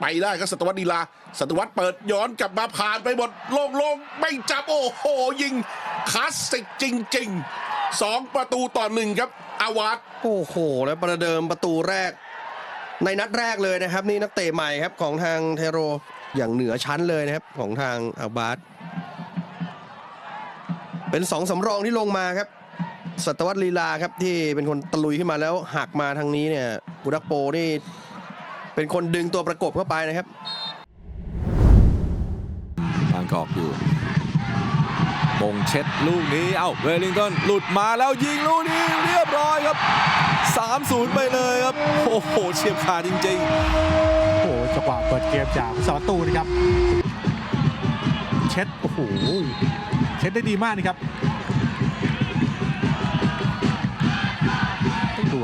ไปได้ครับสตวรรษดีลาสตวรรษเปิดย้อนกลับมาผ่านไปหมดโล่งๆไม่จับโอ้โหยิงคลาสสิกจริงๆสองประตูต่อหนึ่งครับ อาวาดโอ้โห แล้วประเดิมประตูแรก ในนัดแรกเลยนะครับ นี่นักเตะใหม่ครับของทางเทโรอย่างเหนือชั้นเลยนะครับของทางอาบาสเป็นสองสำรองที่ลงมาครับสัตวัตลีลาครับที่เป็นคนตะลุยขึ้นมาแล้วหักมาทางนี้เนี่ยบุดักโปนี่ เป็นคนดึงตัวประกบเข้าไปนะครับบางกอกอยู่มงเช็ดลูกนี้ เอ้าเวลลิงตันหลุดมาแล้วยิงลูกนี้เรียบร้อยครับ 3-0 ไปเลยครับ โอ้โห เฉียบขาดจริง ๆ โอ้โหจังหวะเปิดเกมจากสาวตูนะครับ เช็ด โอ้โห เช็ดได้ดีมากนะครับ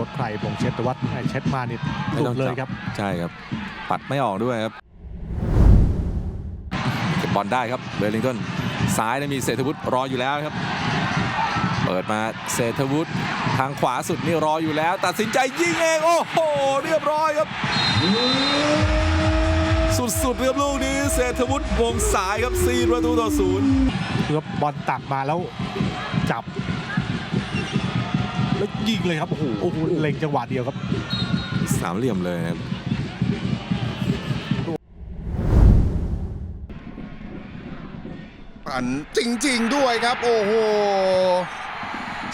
ว่าใครบงเช็ดแต่ว่าเช็ดมานี่ไม่ถูต้องกเลยจับครับ ใช่ครับ ปัดไม่ออกด้วยครับเก็บบอลได้ครับเวลลิงตันซ้ายเนี่ยมีเศรษฐวุฒิรออยู่แล้วครับ เปิดมาเศรษฐวุฒิทางขวาสุดนี่รออยู่แล้ว ตัดสินใจยิงเองโอ้โหเรียบร้อยครับ สุดๆครับลูกนี้เศรษฐวุฒิวงสายครับ4ประตูต่อศูนย์คือว่าบอลตักมาแล้วจับ แล้วยิงเลยครับโอ้โหโอ้โหเล็งจังหวะเดียวครับ สามเหลี่ยมเลยครับปั่นจริง ๆ ด้วยครับ โอ้โห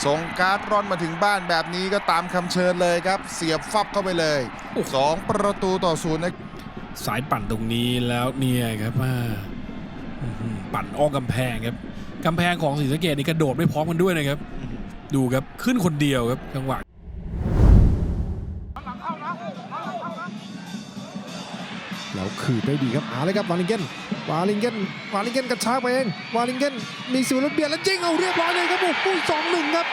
ส่งการ์ดร่อนมาถึงบ้านแบบนี้ก็ตามคำเชิญเลยครับ เสียบฟับเข้าไปเลย2ประตูต่อศูนย์นะสายปั่นตรงนี้แล้วเนี่ยครับว่าอื้อหือปั่นอ้อมกำแพงครับกำแพงของศรีสะเกดนี่กระโดดไม่พร้อมกันด้วยนะครับ ดูครับขึ้นคนเดียวครับจังหวะแล้วขืนได้ดีครับเอาเลยครับวาลิงเกนวาลิงเกนวาลิงเกนกระชากไปเองวาลิงเกนมีสิวรถเบียดแล้วยิงเอาเรียบร้อยเลยครับโอ้โหสองหนึ่งครับ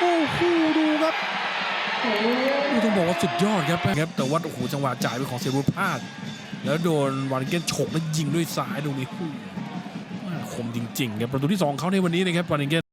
โอ้โหดูครับนี่ต้องบอกว่าสุดยอดครับครับแต่ว่าโอ้โหจังหวะจ่ายเป็นของเซรูพลาด แล้วโดนวาริเกนฉกแล้วยิงด้วยซ้ายตรงนี้อู้หูคมจริงๆครับประตูที่สองเขาในวันนี้นะครับวาริเกน